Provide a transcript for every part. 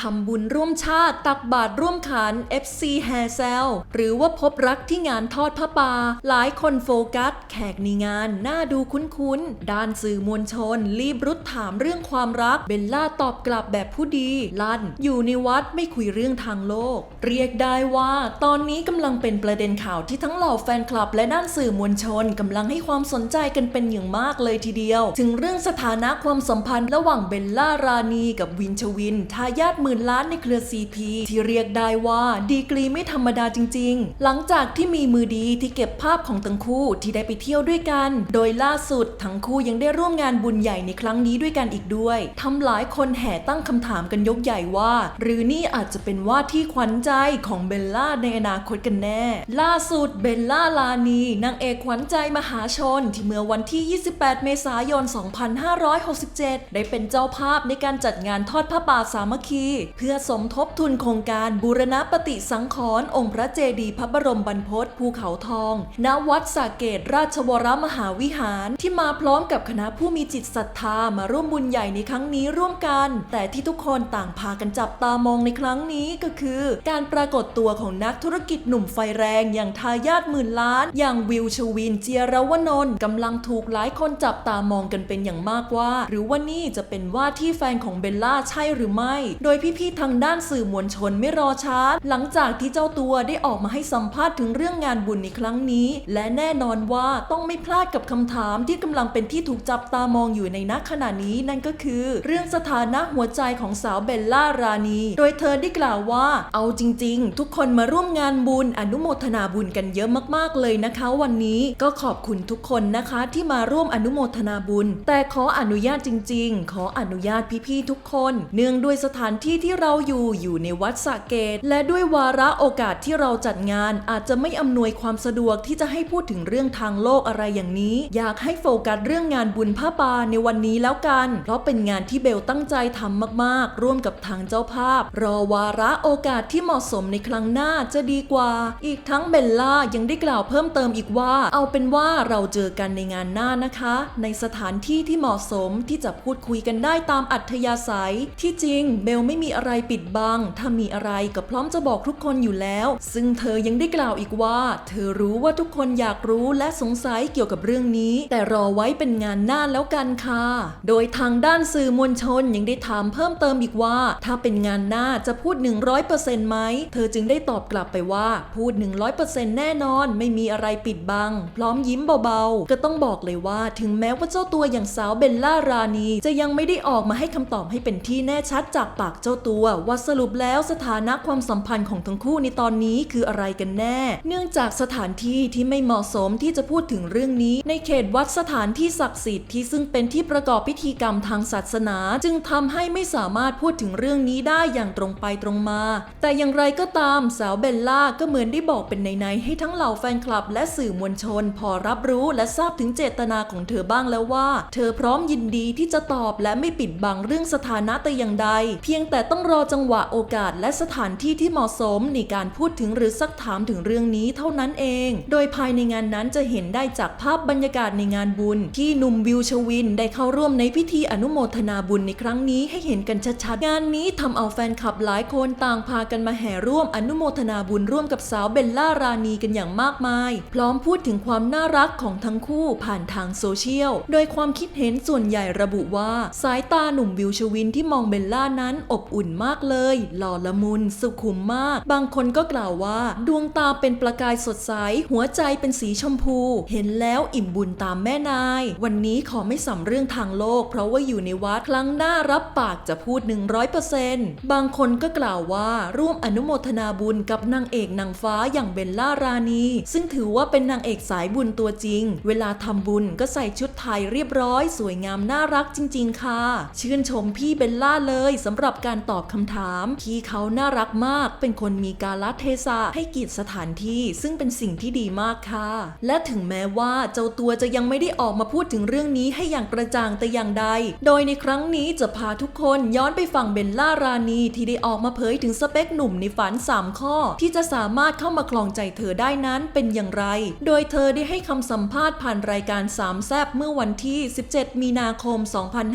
ทำบุญร่วมชาติตักบาตรร่วมขัน FC Haircell หรือว่าพบรักที่งานทอดผ้าป่า หลายคนโฟกัส แขกในงานหน้าดูคุ้นๆ ด้านสื่อมวลชน รีบรุดถามเรื่องความรัก เบลล่าตอบกลับแบบผู้ดี ลั่น อยู่ในวัดไม่คุยเรื่องทางโลก เรียกได้ว่า ตอนนี้กำลังเป็นประเด็นข่าวที่ทั้งเหล่าแฟนคลับ และด้านสื่อมวลชนกำลังให้ความสนใจกันเป็นอย่างมากเลยทีเดียว ถึงเรื่องสถานะความสัมพันธ์ระหว่างเบลล่าราณี กับวินชวินทายาทมือ30,000 ล้านในเครือ CP ที่เรียกได้ว่าดีกรีไม่ธรรมดาจริง ๆ หลังจากที่มีมือดีที่เก็บภาพของทั้งคู่ที่ได้ไปเที่ยวด้วยกัน โดยล่าสุดทั้งคู่ยังได้ร่วมงานบุญใหญ่ในครั้งนี้ด้วยกันอีกด้วย ทำหลายคนแห่ตั้งคำถามกันยกใหญ่ว่า หรือนี่อาจจะเป็นว่าที่ขวัญใจของเบลล่าในอนาคตกันแน่ ล่าสุดเบลล่าลานีนางเอกขวัญใจมหาชน ที่เมื่อวันที่ 28 เมษายน 2567 ได้เป็นเจ้าภาพในการจัดงานทอดผ้าป่าสามัคคีเพื่อสมทบทุนโครงการบูรณปฏิสังขรณ์องค์พระเจดีย์พระบรมบรรพตภูเขาทอง ณวัดสาเกตราชวรมหาวิหาร ที่มาพร้อมกับคณะผู้มีจิตศรัทธามาร่วมบุญใหญ่ในครั้งนี้ร่วมกัน แต่ที่ทุกคนต่างพากันจับตามองในครั้งนี้ก็คือ การปรากฏตัวของนักธุรกิจหนุ่มไฟแรงอย่างทายาทหมื่นล้าน อย่างวิวชวินเจียรวนนท์กำลังถูกหลายคนจับตามองกันเป็นอย่างมากว่า หรือว่านี่จะเป็นว่าที่แฟนของเบลล่าใช่หรือไม่ โดยพี่พี่ทางด้านสื่อมวลชนไม่รอช้า หลังจากที่เจ้าตัวได้ออกมาให้สัมภาษณ์ถึงเรื่องงานบุญในครั้งนี้ และแน่นอนว่าต้องไม่พลาดกับคำถามที่กำลังเป็นที่ถูกจับตามองอยู่ในนักขณะนี้นั่นก็คือ เรื่องสถานะหัวใจของสาวเบลล่ารานี โดยเธอได้กล่าวว่า เอาจริง ๆ ทุกคนมาร่วมงานบุญอนุโมทนาบุญกันเยอะมากๆเลยนะคะ วันนี้ก็ขอบคุณทุกคนนะคะที่มาร่วมอนุโมทนาบุญ แต่ขออนุญาตจริง ๆ ขออนุญาตพี่ๆทุกคน เนื่องด้วยสถานที่ที่เราอยู่อยู่ในวัดสะเกต และด้วยวาระโอกาสที่เราจัดงานอาจจะไม่อำนวยความสะดวกที่จะให้พูดถึงเรื่องทางโลกอะไรอย่างนี้ อยากให้โฟกัสเรื่องงานบุญผ้าป่าในวันนี้แล้วกัน เพราะเป็นงานที่เบลตั้งใจทำมากๆ ร่วมกับทางเจ้าภาพ รอวาระโอกาสที่เหมาะสมในครั้งหน้าจะดีกว่า อีกทั้งเบลล่ายังได้กล่าวเพิ่มเติมอีกว่า เอาเป็นว่าเราเจอกันในงานหน้านะคะ ในสถานที่ที่เหมาะสมที่จะพูดคุยกันได้ตามอัธยาศัย ที่จริงเบลไม่มีอะไรปิดบัง ถ้ามีอะไรก็พร้อมจะบอกทุกคนอยู่แล้ว ซึ่งเธอยังได้กล่าวอีกว่า เธอรู้ว่าทุกคนอยากรู้และสงสัยเกี่ยวกับเรื่องนี้ แต่รอไว้เป็นงานหน้าแล้วกันค่ะ โดยทางด้านสื่อมวลชนยังได้ถามเพิ่มเติมอีกว่า ถ้าเป็นงานหน้าจะพูด 100%ไหม เธอจึงได้ตอบกลับไปว่าพูด 100%แน่นอนไม่มีอะไรปิดบัง พร้อมยิ้มเบาๆ ก็ต้องบอกเลยว่าถึงแม้ว่าเจ้าตัวอย่างสาวเบลล่ารานี จะยังไม่ได้ออกมาให้คำตอบให้เป็นที่แน่ชัดจากปากเจ้าจ้าตัวว่าสรุปแล้วสถานะความสัมพันธ์ของทั้งคู่ในตอนนี้คืออะไรกันแน่ เนื่องจากสถานที่ที่ไม่เหมาะสมที่จะพูดถึงเรื่องนี้ ในเขตวัดสถานที่ศักดิ์สิทธิ์ที่ซึ่งเป็นที่ประกอบพิธีกรรมทางศาสนา จึงทำให้ไม่สามารถพูดถึงเรื่องนี้ได้อย่างตรงไปตรงมา แต่อย่างไรก็ตามสาวเบลล่าก็เหมือนได้บอกเป็นในๆให้ทั้งเหล่าแฟนคลับ และสื่อมวลชน พอรับรู้และทราบถึงเจตนาของเธอบ้างแล้วว่า เธอพร้อมยินดีที่จะตอบและไม่ปิดบังเรื่องสถานะแต่อย่างใด เพียงแต่ต้องรอจังหวะโอกาสและสถานที่ที่เหมาะสมในการพูดถึงหรือซักถามถึงเรื่องนี้เท่านั้นเอง โดยภายในงานนั้นจะเห็นได้จากภาพบรรยากาศในงานบุญ ที่หนุ่มวิวชวินได้เข้าร่วมในพิธีอนุโมทนาบุญในครั้งนี้ให้เห็นกันชัดๆ งานนี้ทำเอาแฟนคลับหลายคนต่างพากันมาแห่ร่วมอนุโมทนาบุญร่วมกับสาวเบลล่ารานีกันอย่างมากมาย พร้อมพูดถึงความน่ารักของทั้งคู่ผ่านทางโซเชียล โดยความคิดเห็นส่วนใหญ่ระบุว่า สายตาหนุ่มวิวชวินที่มองเบลล่านั้นอบอุ่นมากเลย หล่อละมุน สุขุมมาก บางคนก็กล่าวว่า ดวงตาเป็นประกายสดใส หัวใจเป็นสีชมพู เห็นแล้วอิ่มบุญตามแม่นาย วันนี้ขอไม่สัมเรื่องทางโลก เพราะว่าอยู่ในวัดครั้งหน้ารับปากจะพูด 100%บางคนก็กล่าวว่าร่วมอนุโมทนาบุญกับนางเอกนางฟ้าอย่างเบลล่ารานีซึ่งถือว่าเป็นนางเอกสายบุญตัวจริง เวลาทำบุญก็ใส่ชุดไทยเรียบร้อย สวยงามน่ารักจริง ๆ ค่ะ ชื่นชมพี่เบลล่าเลยสำหรับการตอบคำถาม พี่เขาน่ารักมาก เป็นคนมีกาลเทศะให้เกียรติสถานที่ซึ่งเป็นสิ่งที่ดีมากค่ะ และถึงแม้ว่าเจ้าตัวจะยังไม่ได้ออกมาพูดถึงเรื่องนี้ให้อย่างกระจ่างแต่อย่างใด โดยในครั้งนี้จะพาทุกคนย้อนไปฟังเบลล่ารานีที่ได้ออกมาเผยถึงสเปคหนุ่มในฝัน 3 ข้อ ที่จะสามารถเข้ามาคลองใจเธอได้นั้นเป็นอย่างไร โดยเธอได้ให้คำสัมภาษณ์ผ่านรายการสามแซบเมื่อวันที่ 17 มีนาคม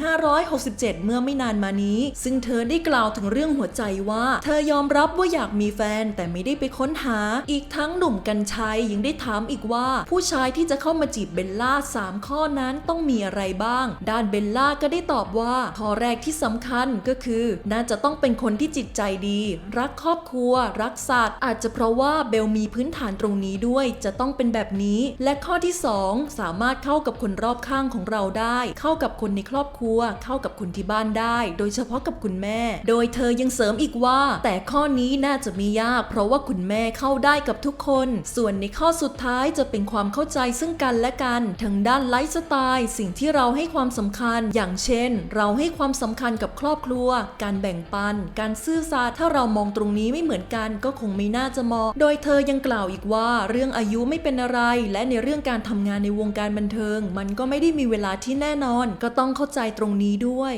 2567 เมื่อไม่นานมานี้ ซึ่งเธอได้กล่าวล่าวถึงเรื่องหัวใจว่า เธอยอมรับว่าอยากมีแฟนแต่ไม่ได้ไปค้นหา อีกทั้งหนุ่มกัญชัยยังได้ถามอีกว่า ผู้ชายที่จะเข้ามาจีบเบลล่า 3 ข้อนั้นต้องมีอะไรบ้าง ด้านเบลล่าก็ได้ตอบว่า ข้อแรกที่สำคัญก็คือ น่าจะต้องเป็นคนที่จิตใจดี รักครอบครัว รักสัตว์ อาจจะเพราะว่าเบลมีพื้นฐานตรงนี้ด้วย จะต้องเป็นแบบนี้ และข้อที่ 2 สามารถเข้ากับคนรอบข้างของเราได้ เข้ากับคนในครอบครัว เข้ากับคนที่บ้านได้ โดยเฉพาะกับคุณแม่โดยเธอยังเสริมอีกว่า แต่ข้อนี้น่าจะไม่ยาก เพราะว่าคุณแม่เข้าได้กับทุกคน ส่วนในข้อสุดท้ายจะเป็นความเข้าใจซึ่งกันและกันทั้งด้านไลฟ์สไตล์ สิ่งที่เราให้ความสำคัญ อย่างเช่น เราให้ความสำคัญกับครอบครัว การแบ่งปัน การซื่อสัตย์ถ้าเรามองตรงนี้ไม่เหมือนกันก็คงไม่น่าจะเหมาะโดยเธอยังกล่าวอีกว่า เรื่องอายุไม่เป็นอะไร และในเรื่องการทำงานในวงการบันเทิง มันก็ไม่ได้มีเวลาที่แน่นอน ก็ต้องเข้าใจตรงนี้ด้วย